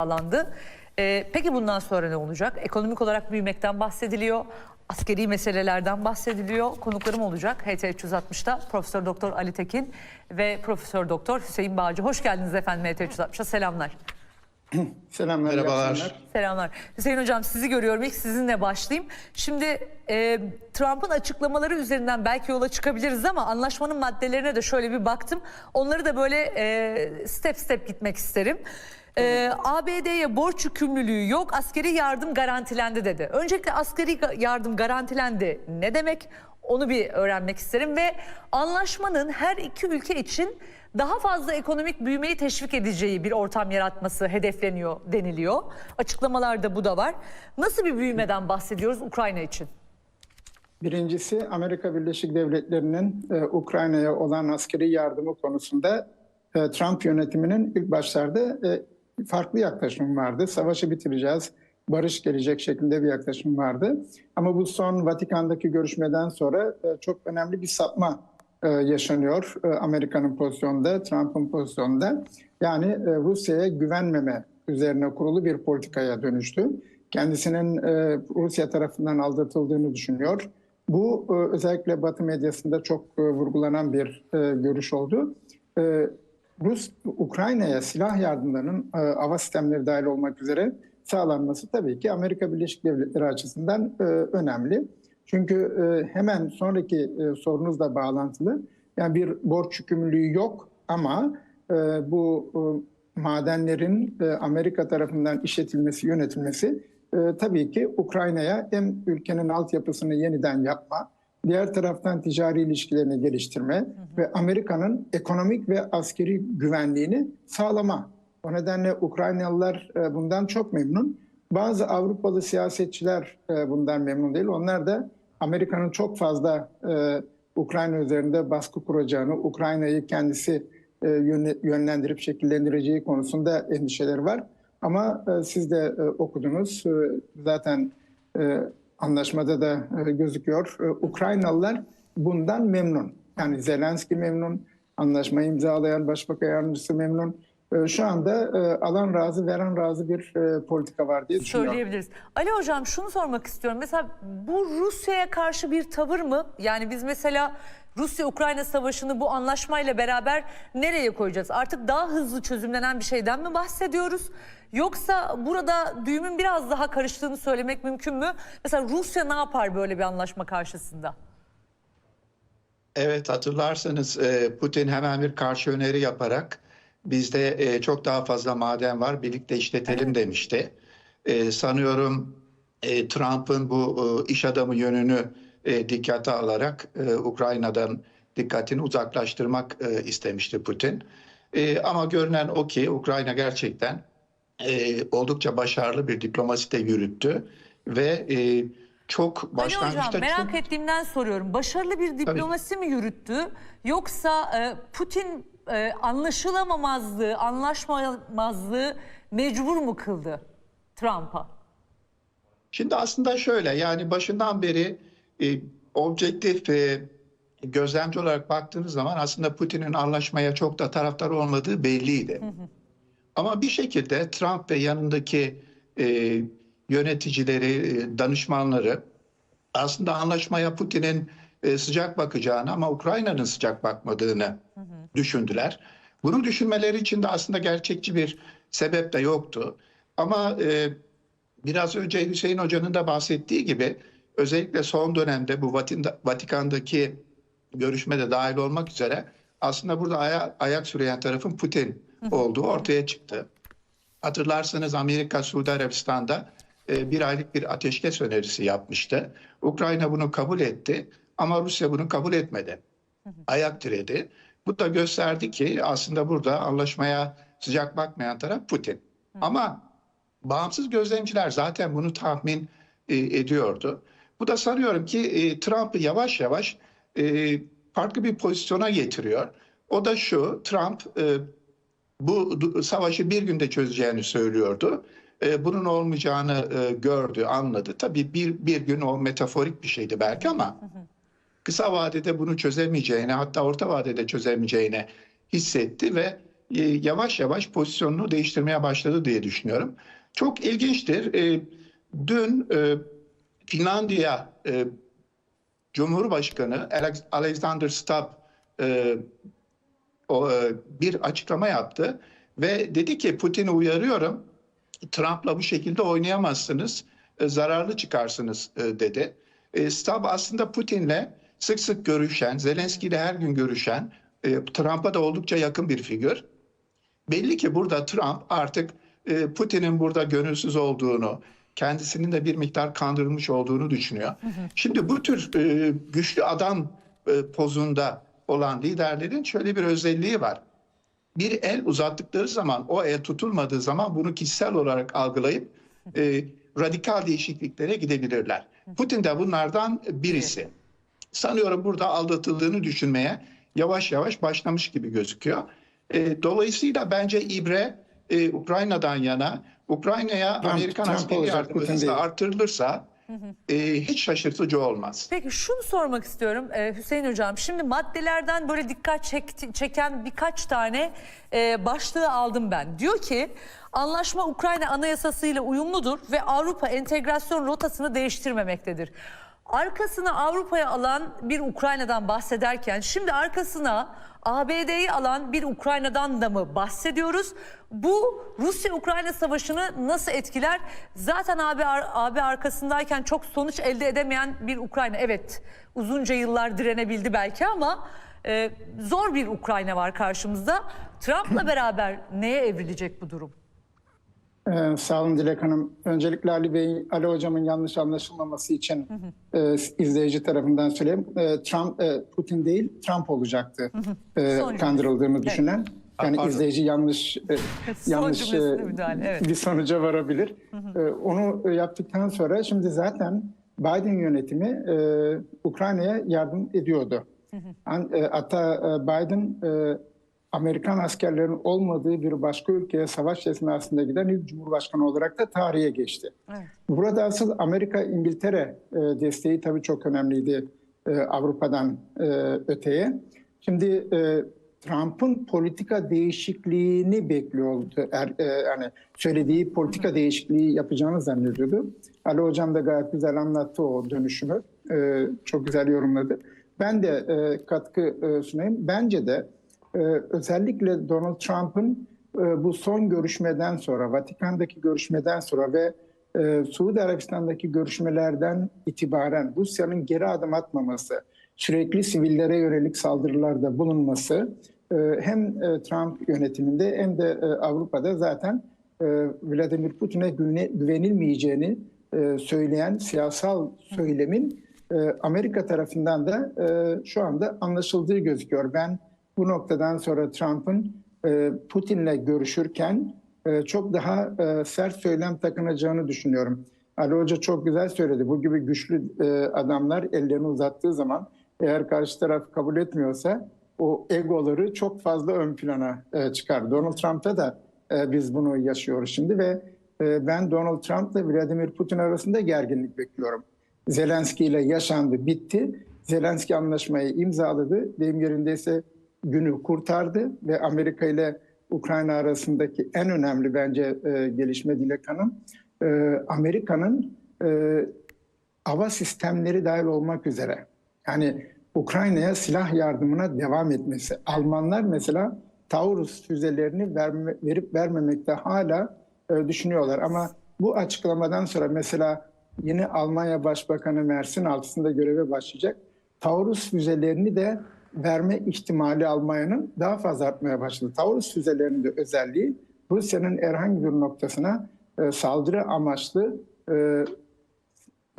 sağlandı. Ee, peki bundan sonra ne olacak? Ekonomik olarak büyümekten bahsediliyor. Askeri meselelerden bahsediliyor. Konuklarım olacak HT 360'ta Profesör Doktor Ali Tekin ve Profesör Doktor Hüseyin Bağcı. Hoş geldiniz efendim HT 360'a. Selamlar. Selamlar. Merhabalar. Selamlar. Hüseyin Hocam sizi görüyorum. İlk sizinle başlayayım. Şimdi e, Trump'ın açıklamaları üzerinden belki yola çıkabiliriz ama anlaşmanın maddelerine de şöyle bir baktım. Onları da böyle e, step step gitmek isterim. E, ABD'ye borç yükümlülüğü yok, askeri yardım garantilendi dedi. Öncelikle askeri yardım garantilendi ne demek? Onu bir öğrenmek isterim ve anlaşmanın her iki ülke için daha fazla ekonomik büyümeyi teşvik edeceği bir ortam yaratması hedefleniyor deniliyor. Açıklamalarda bu da var. Nasıl bir büyümeden bahsediyoruz Ukrayna için? Birincisi Amerika Birleşik Devletleri'nin e, Ukrayna'ya olan askeri yardımı konusunda e, Trump yönetiminin ilk başlarda e, farklı yaklaşım vardı. Savaşı bitireceğiz, barış gelecek şeklinde bir yaklaşım vardı. Ama bu son Vatikan'daki görüşmeden sonra e, çok önemli bir sapma e, yaşanıyor e, Amerika'nın pozisyonunda, Trump'ın pozisyonunda. Yani Rusya'ya güvenmeme üzerine kurulu bir politikaya dönüştü. Kendisinin Rusya tarafından aldatıldığını düşünüyor. Bu özellikle Batı medyasında çok vurgulanan bir görüş oldu. Rus Ukrayna'ya silah yardımlarının e, hava sistemleri dahil olmak üzere sağlanması tabii ki Amerika Birleşik Devletleri açısından e, önemli. Çünkü e, hemen sonraki e, sorunuzla bağlantılı. Yani bir borç yükümlülüğü yok ama e, bu e, madenlerin e, Amerika tarafından işletilmesi, yönetilmesi e, tabii ki Ukrayna'ya hem ülkenin altyapısını yeniden yapma, diğer taraftan ticari ilişkilerini geliştirme ve Amerika'nın ekonomik ve askeri güvenliğini sağlama. O nedenle Ukraynalılar e, bundan çok memnun. Bazı Avrupalı siyasetçiler e, bundan memnun değil. Onlar da Amerika'nın çok fazla e, Ukrayna üzerinde baskı kuracağını, Ukrayna'yı kendisi yönle- yönlendirip şekillendireceği konusunda endişeleri var. Ama siz de okudunuz. Zaten anlaşmada da e, gözüküyor. E, Ukraynalılar bundan memnun. Yani Zelenski memnun, anlaşmayı imzalayan Başbakan Yardımcısı memnun. E, Şu anda e, alan razı, veren razı bir e, politika var diye düşünüyorum. Söyleyebiliriz. Ali Hocam şunu sormak istiyorum. Mesela bu Rusya'ya karşı bir tavır mı? Yani biz mesela Rusya-Ukrayna savaşını bu anlaşmayla beraber nereye koyacağız? Artık daha hızlı çözümlenen bir şeyden mi bahsediyoruz? Yoksa burada düğümün biraz daha karıştığını söylemek mümkün mü? Mesela Rusya ne yapar böyle bir anlaşma karşısında? Evet hatırlarsanız e, Putin hemen bir karşı öneri yaparak bizde e, çok daha fazla maden var birlikte işletelim demişti. E, Sanıyorum e, Trump'ın bu e, iş adamı yönünü e, dikkate alarak e, Ukrayna'dan dikkatini uzaklaştırmak e, istemişti Putin. E, Ama görünen o ki Ukrayna gerçekten e, oldukça başarılı bir diplomasi de yürüttü ve e, çok Ali başlangıçta Hocam merak çok- ettiğimden soruyorum. Başarılı bir diplomasi mi yürüttü? Yoksa e, Putin e, anlaşılamamazlığı, anlaşmamazlığı mecbur mu kıldı Trump'a? Şimdi aslında şöyle yani başından beri e, objektif e, gözlemci olarak baktığınız zaman aslında Putin'in anlaşmaya çok da taraftar olmadığı belliydi. Ama bir şekilde Trump ve yanındaki e, yöneticileri, e, danışmanları aslında anlaşmaya Putin'in e, sıcak bakacağını ama Ukrayna'nın sıcak bakmadığını düşündüler. Bunu düşünmeleri için de aslında gerçekçi bir sebep de yoktu. Ama e, biraz önce Hüseyin Hoca'nın da bahsettiği gibi özellikle son dönemde bu Vatikan'daki görüşmede dahil olmak üzere aslında burada aya- ayak süreyen tarafın Putin olduğu ortaya çıktı. Hatırlarsanız Amerika Suudi Arabistan'da e, bir aylık bir ateşkes önerisi yapmıştı. Ukrayna bunu kabul etti ama Rusya bunu kabul etmedi. Ayak diredi. Bu da gösterdi ki aslında burada anlaşmaya sıcak bakmayan taraf Putin. Ama bağımsız gözlemciler zaten bunu tahmin e, ediyordu. Bu da sanıyorum ki e, Trump'ı yavaş yavaş e, farklı bir pozisyona getiriyor. O da şu, Trump bu savaşı bir günde çözeceğini söylüyordu. Bunun olmayacağını gördü, anladı. Tabii bir, bir gün o metaforik bir şeydi belki ama kısa vadede bunu çözemeyeceğini hatta orta vadede çözemeyeceğini hissetti ve e, yavaş yavaş pozisyonunu değiştirmeye başladı diye düşünüyorum. Çok ilginçtir. E, dün e, Finlandiya Cumhurbaşkanı Alex- Alexander Stubb bir açıklama yaptı ve dedi ki Putin'i uyarıyorum Trump'la bu şekilde oynayamazsınız, zararlı çıkarsınız dedi. Stubb aslında Putin'le sık sık görüşen, Zelenski ile her gün görüşen, e, Trump'a da oldukça yakın bir figür. Belli ki burada Trump artık e, Putin'in burada gönülsüz olduğunu, kendisinin de bir miktar kandırılmış olduğunu düşünüyor. Şimdi bu tür e, güçlü adam e, pozunda olan liderlerin şöyle bir özelliği var. Bir el uzattıkları zaman, o el tutulmadığı zaman bunu kişisel olarak algılayıp e, radikal değişikliklere gidebilirler. Putin de bunlardan birisi. Sanıyorum burada aldatıldığını düşünmeye yavaş yavaş başlamış gibi gözüküyor. E, dolayısıyla bence ibre e, Ukrayna'dan yana, Ukrayna'ya Amerikan askeri yardımı artırılırsa e, hiç şaşırtıcı olmaz. Peki şunu sormak istiyorum e, Hüseyin Hocam. Şimdi maddelerden böyle dikkat çek- çeken birkaç tane e, başlığı aldım ben. Diyor ki anlaşma Ukrayna anayasasıyla uyumludur ve Avrupa entegrasyon rotasını değiştirmemektedir. Arkasına Avrupa'ya alan bir Ukrayna'dan bahsederken şimdi arkasına ABD'yi alan bir Ukrayna'dan da mı bahsediyoruz? Bu Rusya-Ukrayna savaşını nasıl etkiler? Zaten AB, AB arkasındayken çok sonuç elde edemeyen bir Ukrayna. Evet uzunca yıllar direnebildi belki ama e, zor bir Ukrayna var karşımızda. Trump'la beraber neye evrilecek bu durum? Ee, sağ olun Dilek Hanım. Öncelikle Ali Bey, Ali Hocam'ın yanlış anlaşılmaması için e, izleyici tarafından söyleyeyim. E, Trump, e, Putin değil, Trump olacaktı e, kandırıldığını düşünen. Yani Pardon. izleyici yanlış e, yanlış e, evet. bir sonuca varabilir. E, onu yaptıktan sonra şimdi zaten Biden yönetimi e, Ukrayna'ya yardım ediyordu. E, Hatta e, Biden e, Amerikan askerlerinin olmadığı bir başka ülkeye savaş esnasında giden ilk cumhurbaşkanı olarak da tarihe geçti. Evet. Burada asıl Amerika-İngiltere e, desteği tabii çok önemliydi e, Avrupa'dan e, öteye. Şimdi Trump'ın politika değişikliğini bekliyordu. Er, e, yani söylediği politika değişikliği yapacağını zannediyordu. Ali Hocam da gayet güzel anlattı o dönüşümü. E, çok güzel yorumladı. Ben de e, katkı e, sunayım. Bence de e, özellikle Donald Trump'ın e, bu son görüşmeden sonra, Vatikan'daki görüşmeden sonra ve e, Suudi Arabistan'daki görüşmelerden itibaren Rusya'nın geri adım atmaması, sürekli sivillere yönelik saldırılarda bulunması e, hem Trump yönetiminde hem de Avrupa'da zaten Vladimir Putin'e güvenilmeyeceğini söyleyen siyasal söylemin Amerika tarafından da e, şu anda anlaşıldığı gözüküyor. Ben bu noktadan sonra Trump'ın e, Putin'le görüşürken e, çok daha e, sert söylem takınacağını düşünüyorum. Ali Hoca çok güzel söyledi. Bu gibi güçlü adamlar ellerini uzattığı zaman eğer karşı taraf kabul etmiyorsa o egoları çok fazla ön plana çıkar. Donald Trump'ta da biz bunu yaşıyoruz şimdi ve ben Donald Trump ile Vladimir Putin arasında gerginlik bekliyorum. Zelenski ile yaşandı, bitti. Zelenski anlaşmayı imzaladı. Deyim yerindeyse günü kurtardı ve Amerika ile Ukrayna arasındaki en önemli bence e, gelişme Dilek Hanım, e, Amerika'nın e, hava sistemleri dahil olmak üzere yani Ukrayna'ya silah yardımına devam etmesi. Almanlar mesela Taurus füzelerini verme, verip vermemekte hala e, düşünüyorlar ama bu açıklamadan sonra mesela yeni Almanya Başbakanı Mersin altısında göreve başlayacak. Taurus füzelerini de verme ihtimali Almanya'nın daha fazla artmaya başladı. Taurus füzelerinin de özelliği Rusya'nın herhangi bir noktasına e, saldırı amaçlı e,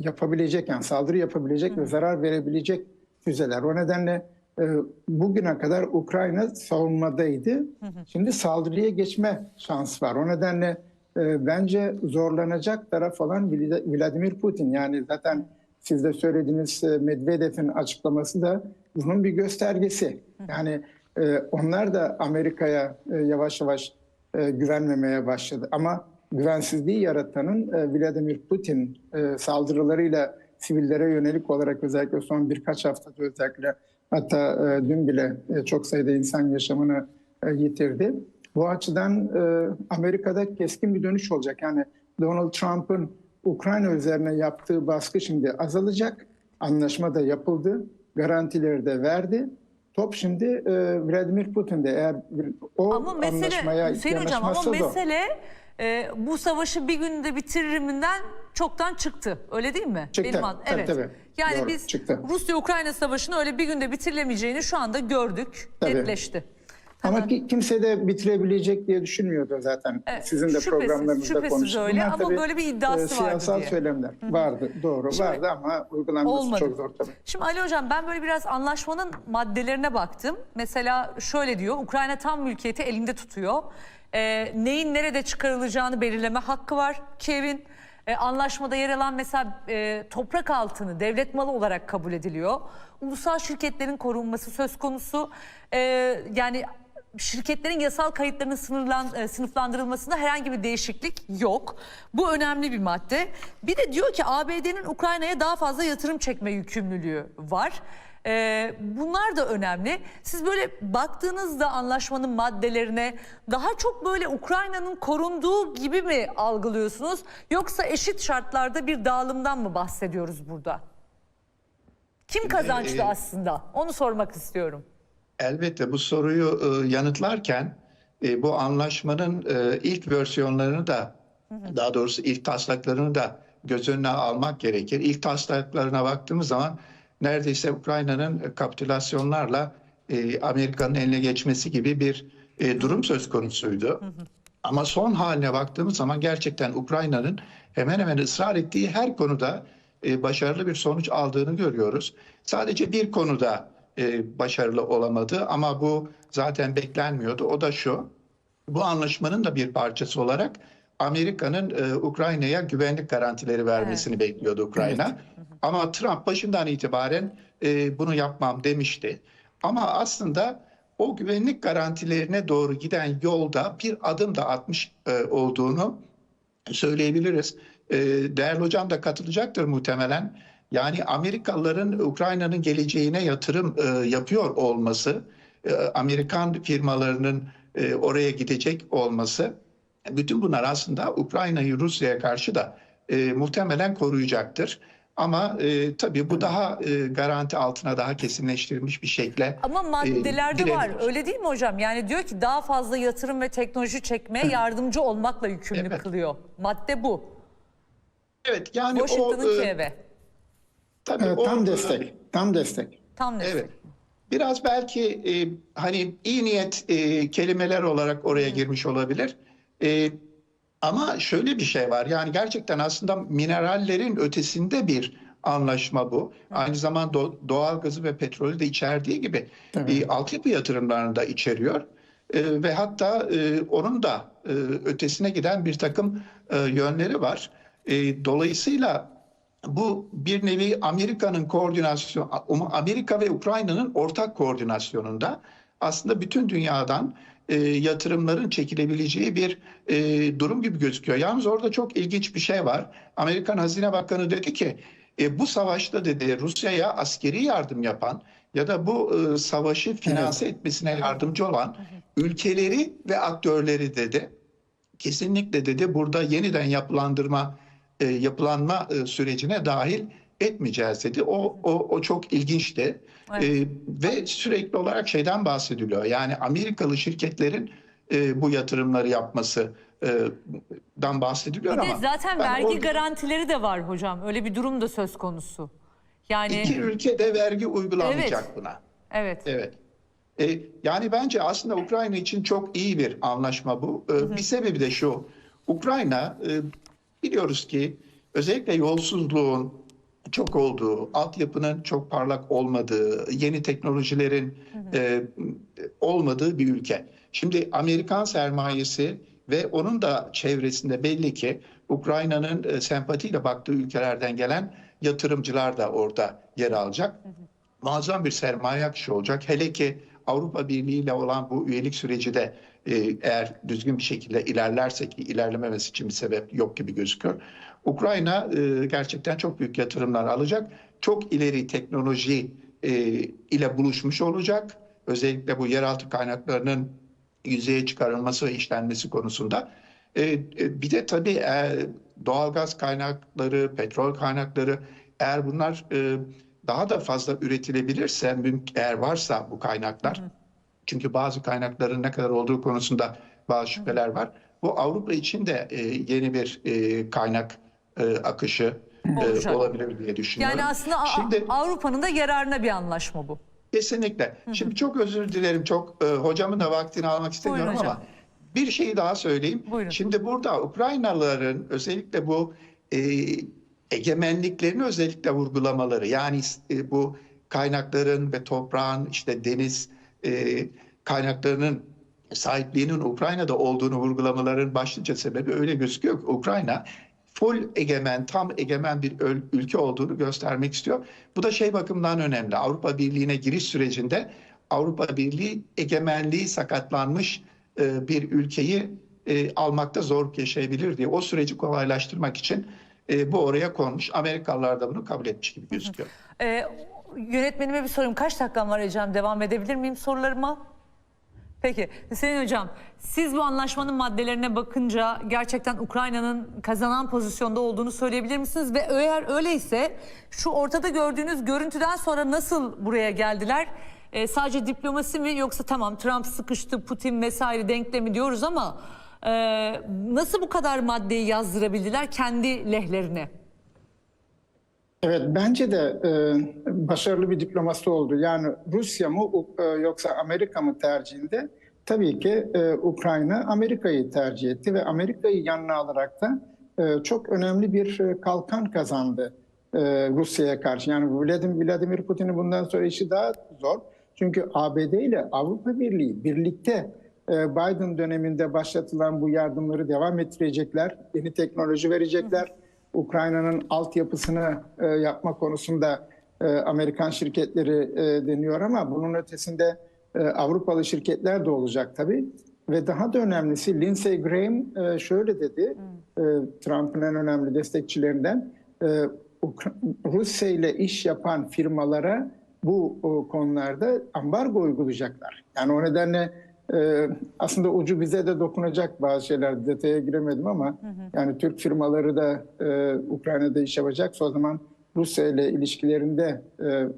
yapabilecek yani saldırı yapabilecek ve zarar verebilecek füzeler. O nedenle e, bugüne kadar Ukrayna savunmadaydı. Şimdi saldırıya geçme şansı var. O nedenle e, bence zorlanacak taraf olan Vla- Vladimir Putin. Yani zaten siz de söylediğiniz e, Medvedev'in açıklaması da bunun bir göstergesi. Yani e, onlar da Amerika'ya e, yavaş yavaş e, güvenmemeye başladı. Ama güvensizliği yaratanın e, Vladimir Putin e, saldırılarıyla sivillere yönelik olarak özellikle son birkaç haftada özellikle hatta e, dün bile e, çok sayıda insan yaşamını e, yitirdi. Bu açıdan e, Amerika'da keskin bir dönüş olacak. Yani Donald Trump'ın Ukrayna üzerine yaptığı baskı şimdi azalacak. Anlaşma da yapıldı. Garantileri de verdi. Top şimdi e, Vladimir Putin'de. Eğer o Ama mesele anlaşmaya Hüseyin Hocam ama mesele e, bu savaşı bir günde bitiriminden çoktan çıktı. Öyle değil mi? Çıktı. an- Tabii, evet. tabii. Yani Doğru, biz. Rusya-Ukrayna savaşını öyle bir günde bitirilemeyeceğini şu anda gördük. Tabii. Netleşti. Ama ki, kimse de bitirebilecek diye düşünmüyordu zaten. Evet, Sizin de şüphesiz, programlarınızda şüphesiz konuştuk. öyle Bunlar ama tabii, böyle bir iddiası vardı Siyasal diye. söylemler vardı. Doğru vardı ama uygulanması Olmadı. çok zor tabii. Şimdi Ali Hocam ben böyle biraz anlaşmanın maddelerine baktım. Mesela şöyle diyor Ukrayna tam mülkiyeti elinde tutuyor. Ee, neyin nerede çıkarılacağını belirleme hakkı var Kiev'in. Ee, anlaşmada yer alan mesela e, toprak altını devlet malı olarak kabul ediliyor. Ulusal şirketlerin korunması söz konusu. Ee, yani şirketlerin yasal kayıtlarının sınırlan, e, sınıflandırılmasında herhangi bir değişiklik yok. Bu önemli bir madde. Bir de diyor ki ABD'nin Ukrayna'ya daha fazla yatırım çekme yükümlülüğü var. Ee, bunlar da önemli. Siz böyle baktığınızda anlaşmanın maddelerine daha çok böyle Ukrayna'nın korunduğu gibi mi algılıyorsunuz? Yoksa eşit şartlarda bir dağılımdan mı bahsediyoruz burada? Kim kazançlı e, aslında? Onu sormak istiyorum. Elbette bu soruyu e, yanıtlarken e, bu anlaşmanın e, ilk versiyonlarını da daha doğrusu ilk taslaklarını da göz önüne almak gerekir. İlk taslaklarına baktığımız zaman neredeyse Ukrayna'nın kapitülasyonlarla e, Amerika'nın eline geçmesi gibi bir e, durum söz konusuydu. Ama son haline baktığımız zaman gerçekten Ukrayna'nın hemen hemen ısrar ettiği her konuda e, başarılı bir sonuç aldığını görüyoruz. Sadece bir konuda e, başarılı olamadı ama bu zaten beklenmiyordu. O da şu, bu anlaşmanın da bir parçası olarak Amerika'nın e, Ukrayna'ya güvenlik garantileri vermesini bekliyordu Ukrayna. Ama Trump başından itibaren e, bunu yapmam demişti. Ama aslında o güvenlik garantilerine doğru giden yolda bir adım da atmış e, olduğunu söyleyebiliriz. E, değerli hocam da katılacaktır muhtemelen. Yani Amerikalıların Ukrayna'nın geleceğine yatırım e, yapıyor olması, e, Amerikan firmalarının e, oraya gidecek olması, bütün bunlar aslında Ukrayna'yı Rusya'ya karşı da e, muhtemelen koruyacaktır. Ama e, tabii bu daha e, garanti altına daha kesinleştirilmiş bir şekle Ama maddelerde e, var öyle değil mi hocam? Yani diyor ki daha fazla yatırım ve teknoloji çekmeye yardımcı olmakla yükümlü Evet. kılıyor. Madde bu. Evet yani Washington'ın o e, Kiev'e. Tabii Evet, tam destek. Tam destek. Tam destek. Evet. Biraz belki e, hani iyi niyet e, kelimeler olarak oraya girmiş olabilir. E, ama şöyle bir şey var. Yani gerçekten aslında minerallerin ötesinde bir anlaşma bu. Aynı zamanda do- doğal gazı ve petrolü de içerdiği gibi Tabii. e, altyapı yatırımlarını da içeriyor. E, ve hatta e, onun da e, ötesine giden bir takım e, yönleri var. E, dolayısıyla bu bir nevi Amerika'nın koordinasyon, Amerika ve Ukrayna'nın ortak koordinasyonunda aslında bütün dünyadan e, yatırımların çekilebileceği bir e, durum gibi gözüküyor. Yalnız orada çok ilginç bir şey var. Amerikan Hazine Bakanı dedi ki e, bu savaşta dedi Rusya'ya askeri yardım yapan ya da bu e, savaşı finanse etmesine yardımcı olan ülkeleri ve aktörleri dedi kesinlikle dedi burada yeniden yapılandırma e, yapılanma e, sürecine dahil etmeyeceğiz dedi. O o, o çok ilginçti. Evet. E, ve sürekli olarak şeyden bahsediliyor. Yani Amerikalı şirketlerin e, bu yatırımları yapması e, dan bahsediliyor Bir de ama zaten ben vergi orada garantileri de var hocam. Öyle bir durum da söz konusu. Yani iki ülkede vergi uygulanmayacak Evet. buna. evet. Evet. E, yani bence aslında Ukrayna için çok iyi bir anlaşma bu. E, bir sebebi de şu. Ukrayna e, biliyoruz ki özellikle yolsuzluğun çok olduğu, altyapının çok parlak olmadığı, yeni teknolojilerin e, olmadığı bir ülke. Şimdi Amerikan sermayesi ve onun da çevresinde belli ki Ukrayna'nın e, sempatiyle baktığı ülkelerden gelen yatırımcılar da orada yer alacak muazzam bir sermaye akışı olacak. Hele ki Avrupa Birliği ile olan bu üyelik süreci de eğer düzgün bir şekilde ilerlerse ki ilerlememesi için bir sebep yok gibi gözüküyor. Ukrayna e, gerçekten çok büyük yatırımlar alacak. Çok ileri teknoloji e, ile buluşmuş olacak. Özellikle bu yeraltı kaynaklarının yüzeye çıkarılması ve işlenmesi konusunda. E, bir de tabii doğalgaz kaynakları, petrol kaynakları eğer bunlar daha da fazla üretilebilirse, eğer varsa bu kaynaklar, çünkü bazı kaynakların ne kadar olduğu konusunda bazı şüpheler var. Bu Avrupa için de e, yeni bir e, kaynak e, akışı e, olabilir diye düşünüyorum. Yani aslında Şimdi Avrupa'nın da yararına bir anlaşma bu. kesinlikle. Şimdi çok özür dilerim. Çok e, hocamın da vaktini almak istemiyorum Buyurun hocam. ama bir şeyi daha söyleyeyim. Buyurun. Şimdi burada Ukraynalıların özellikle bu e, egemenliklerini özellikle vurgulamaları yani e, bu kaynakların ve toprağın işte deniz e, kaynaklarının sahipliğinin Ukrayna'da olduğunu vurgulamaların başlıca sebebi öyle gözüküyor ki Ukrayna full egemen, tam egemen bir ülke olduğunu göstermek istiyor. Bu da şey bakımından önemli. Avrupa Birliği'ne giriş sürecinde Avrupa Birliği egemenliği sakatlanmış e, bir ülkeyi e, almakta zorluk yaşayabilir diye o süreci kolaylaştırmak için e, bu oraya konmuş. Amerikalılar da bunu kabul etmiş gibi gözüküyor. Ee, yönetmenime bir sorayım. Kaç dakikam var Ecem? Devam edebilir miyim sorularıma? Peki Hüseyin Hocam siz bu anlaşmanın maddelerine bakınca gerçekten Ukrayna'nın kazanan pozisyonda olduğunu söyleyebilir misiniz? Ve eğer öyleyse şu ortada gördüğünüz görüntüden sonra nasıl buraya geldiler? Ee, sadece diplomasi mi yoksa tamam Trump sıkıştı Putin vesaire denklemi diyoruz ama e, nasıl bu kadar maddeyi yazdırabildiler kendi lehlerine? Evet bence de e, başarılı bir diplomasi oldu. Yani Rusya mı e, yoksa Amerika mı tercihinde tabii ki e, Ukrayna Amerika'yı tercih etti ve Amerika'yı yanına alarak da e, çok önemli bir e, kalkan kazandı e, Rusya'ya karşı. Yani Vladimir, Vladimir Putin'in bundan sonra işi daha zor. Çünkü ABD ile Avrupa Birliği birlikte e, Biden döneminde başlatılan bu yardımları devam ettirecekler. Yeni teknoloji verecekler. Ukrayna'nın altyapısını e, yapma konusunda e, Amerikan şirketleri e, deniyor ama bunun ötesinde e, Avrupalı şirketler de olacak tabii. Ve daha da önemlisi Lindsey Graham e, şöyle dedi, e, Trump'ın en önemli destekçilerinden, e, Rusya ile iş yapan firmalara bu konularda ambargo uygulayacaklar. Yani o nedenle e, aslında ucu bize de dokunacak bazı şeyler detaya giremedim ama yani Türk firmaları da e, Ukrayna'da iş yapacaksa o zaman Rusya ile ilişkilerinde e,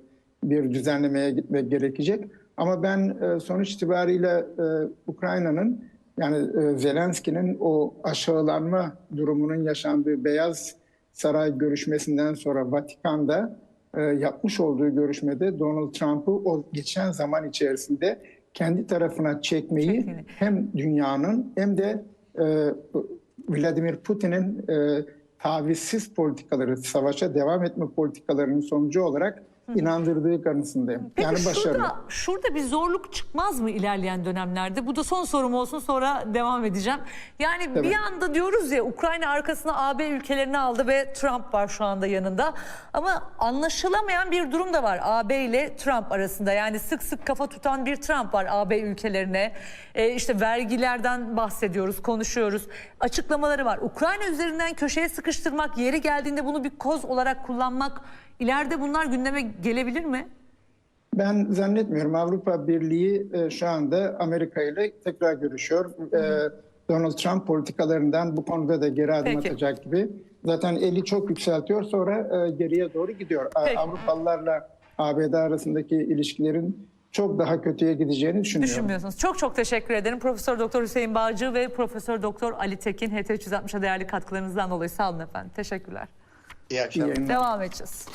bir düzenlemeye gitmek gerekecek. Ama ben e, sonuç itibariyle e, Ukrayna'nın yani e, Zelenski'nin o aşağılanma durumunun yaşandığı Beyaz Saray görüşmesinden sonra Vatikan'da e, yapmış olduğu görüşmede Donald Trump'ı o geçen zaman içerisinde kendi tarafına çekmeyi hem dünyanın hem de e, Vladimir Putin'in e, tavizsiz politikaları, savaşa devam etme politikalarının sonucu olarak inandırdığı kanısındayım. Peki yani başarılı. şurada, şurada bir zorluk çıkmaz mı ilerleyen dönemlerde? Bu da son sorum olsun sonra devam edeceğim. Yani Tabii. bir anda diyoruz ya Ukrayna arkasına AB ülkelerini aldı ve Trump var şu anda yanında. Ama anlaşılamayan bir durum da var AB ile Trump arasında. Yani sık sık kafa tutan bir Trump var AB ülkelerine. Ee, işte vergilerden bahsediyoruz, konuşuyoruz. Açıklamaları var. Ukrayna üzerinden köşeye sıkıştırmak, yeri geldiğinde bunu bir koz olarak kullanmak ileride bunlar gündeme gelebilir mi? Ben zannetmiyorum. Avrupa Birliği e, şu anda Amerika ile tekrar görüşüyor. E, Donald Trump politikalarından bu konuda da geri adım Peki. atacak gibi. Zaten eli çok yükseltiyor sonra e, geriye doğru gidiyor. Peki. Avrupalılarla ABD arasındaki ilişkilerin çok daha kötüye gideceğini düşünüyorum. Düşünmüyorsunuz. Çok çok teşekkür ederim. Profesör Doktor Hüseyin Bağcı ve Profesör Doktor Ali Tekin HT 360'a değerli katkılarınızdan dolayı sağ olun efendim. Teşekkürler. İyi akşamlar. Devam edeceğiz.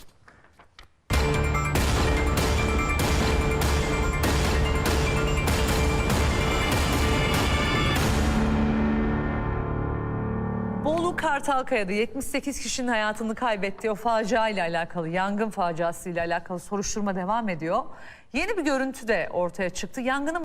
Bolu Kartalkaya'da 78 kişinin hayatını kaybettiği o facia ile alakalı, yangın faciası ile alakalı soruşturma devam ediyor. Yeni bir görüntü de ortaya çıktı. Yangının